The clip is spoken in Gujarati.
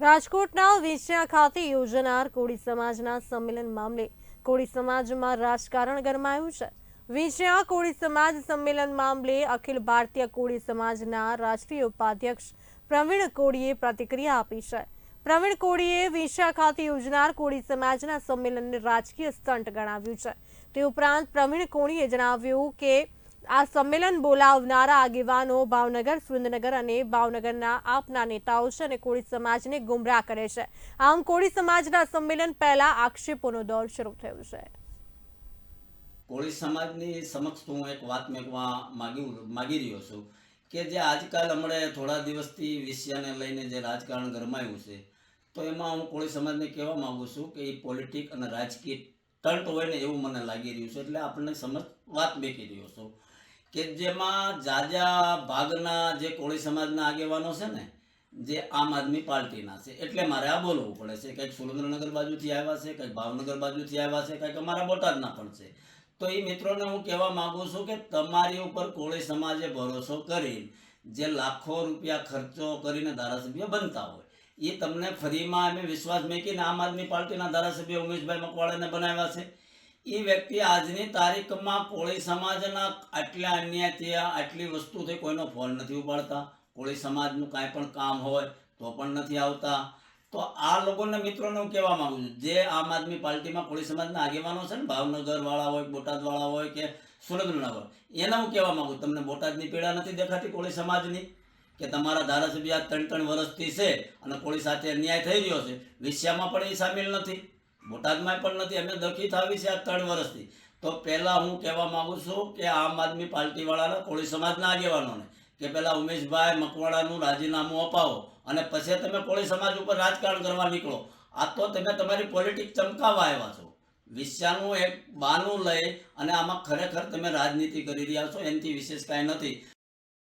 રાજકોટના વિંછિયા ખાતે યોજાનાર કોળી સમાજના સંમેલન મામલે કોળી સમાજમાં રાજકારણ ગરમાયું છે. વિંછિયા કોળી સમાજ સંમેલન મામલે અખિલ ભારતીય કોળી સમાજના રાષ્ટ્રીય ઉપાધ્યક્ષ પ્રવીણ કોળીએ પ્રતિક્રિયા આપી છે. પ્રવીણ કોળીએ વિંછિયા ખાતે યોજનાર કોળી સમાજના સંમેલનને રાજકીય સ્ટન્ટ ગણાવ્યું છે. તે ઉપરાંત પ્રવીણ કોળીએ જણાવ્યું કે આ સંમેલન બોલાવનારા આગેવાનો ભાવનગર, સુરેન્દ્રનગર અને ભાવનગરના આપના નેતાઓ છે અને કોળી સમાજને ગુમરાહ કરે છે. આમ કોળી સમાજના સંમેલન પહેલા આક્ષેપોનો દોર શરૂ થયો છે. કોળી સમાજની સમક્ષ હું એક વાત મેકવા માગી માગી રહ્યો છું કે જે આજકાલ હમણાં થોડા દિવસથી વિષયાને લઈને જે રાજકારણ ગરમાયું છે, તો એમાં હું કોળી સમાજને કહેવા માગું છું કે એ પોલિટિક અને રાજકીય તંટ હોય ને એવું મને લાગી રહ્યું છે, એટલે આપણને સમજ વાત મેકી રહ્યો છું. કે જેમાં જાજા ભાગના જે કોળી સમાજના આગેવાનો છે ને, જે આમ આદમી પાર્ટીના છે. એટલે મારે આ બોલવું પડે છે. કંઈક સુરેન્દ્રનગર બાજુથી આવ્યા છે, કંઈક ભાવનગર બાજુથી આવ્યા છે, કંઈક અમારા બોટાદના પણ છે. તો એ મિત્રોને હું કહેવા માગું છું કે તમારી ઉપર કોળી સમાજે ભરોસો કરી જે લાખો રૂપિયા ખર્ચો કરીને ધારાસભ્ય બનતા હોય, એ તમને ફરીમાં અમે વિશ્વાસ મેકીને આમ આદમી પાર્ટીના ધારાસભ્ય ઉમેશભાઈ મકવાણાને બનાવ્યા છે. એ વ્યક્તિ આજની તારીખમાં કોળી સમાજના આટલા અન્યાયથી આટલી વસ્તુથી કોઈનો ફોન નથી ઉપાડતા. કોળી સમાજનું કાંઈ પણ કામ હોય તો પણ નથી આવતા. તો આ લોકોને મિત્રોને હું કહેવા માંગુ છું, જે આમ આદમી પાર્ટીમાં કોળી સમાજના આગેવાનો છે ને, ભાવનગરવાળા હોય, બોટાદવાળા હોય કે સુરતના હોય, એને હું કહેવા માંગુ. તમને બોટાદની પીડા નથી દેખાતી કોળી સમાજની? કે તમારા ધારાસભ્ય ત્રણ ત્રણ વર્ષથી છે અને કોળી સાથે અન્યાય થઈ રહ્યો છે વિષયામાં પણ એ સામેલ નથી. બોટાદમાં પણ નથી અમે દખી થાવી છે આ ત્રણ વર્ષથી. તો પહેલાં હું કહેવા માગું છું કે આમ આદમી પાર્ટીવાળાના, કોળી સમાજના આગેવાનોને, કે પહેલાં ઉમેશભાઈ મકવાડાનું રાજીનામું અપાવો અને પછી તમે કોળી સમાજ ઉપર રાજકારણ કરવા નીકળો. આ તો તમે તમારી પોલિટિક ચમકાવવા આવ્યા છો. વિષયાનું એક બાનું લઈ અને આમાં ખરેખર તમે રાજનીતિ કરી રહ્યા છો, એનાથી વિશેષ કાંઈ નથી.